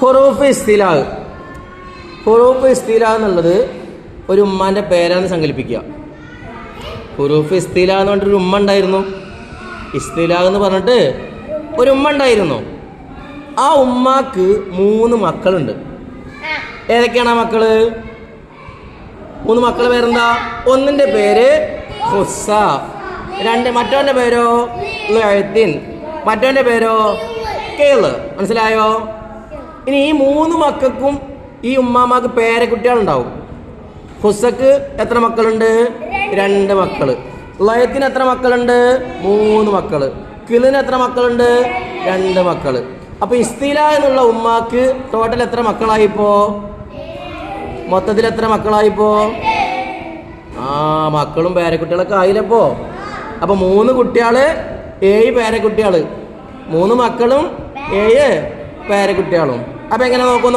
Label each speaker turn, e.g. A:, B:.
A: ഹുറൂഫ് ഇസ്തിലാഹ്. ഹുറൂഫ് ഇസ്തിലാഹ് എന്നുള്ളത് ഒരു ഉമ്മാന്റെ പേരാന്ന് സങ്കല്പിക്കുക. ഹുറൂഫ് ഇസ്തിലാഹ് എന്ന് പറഞ്ഞിട്ട് ഒരു ഉമ്മ ഉണ്ടായിരുന്നു. ഇസ്തിലാഹ് എന്ന് പറഞ്ഞിട്ട് ഒരു ഉമ്മ ഉണ്ടായിരുന്നു. ആ ഉമ്മാക്ക് മൂന്ന് മക്കളുണ്ട്. ഏതൊക്കെയാണ് ആ മക്കൾ? മൂന്ന് മക്കളെ പേരെന്താ? ഒന്നിന്റെ പേര് ഹുസ രണ്ട് മറ്റവന്റെ പേരോ ലൊയത്തിൻ മറ്റവന്റെ പേരോ കേൾ മനസ്സിലായോ? ഇനി ഈ മൂന്ന് മക്കൾക്കും ഈ ഉമ്മാമാക്ക് പേരക്കുട്ടികളുണ്ടാവും. ഹുസക്ക് എത്ര മക്കളുണ്ട്? രണ്ട് മക്കൾ. ലയത്തിന് എത്ര മക്കളുണ്ട്? മൂന്ന് മക്കൾ. കിളിന് എത്ര മക്കളുണ്ട്? രണ്ട് മക്കൾ. അപ്പൊ ഇസ്തില എന്നുള്ള ഉമ്മാക്ക് ടോട്ടൽ എത്ര മക്കളായിപ്പോ? മൊത്തത്തിൽ എത്ര മക്കളായിപ്പോ? ആ മക്കളും പേരക്കുട്ടികളൊക്കെ ആയില്ലപ്പോ. അപ്പൊ മൂന്ന് കുട്ടികൾ ഏഴ് പേരക്കുട്ടികൾ. മൂന്ന് മക്കളും ഏഴ് പേരക്കുട്ടികളും. അപ്പൊ എങ്ങനെ നോക്കുന്നു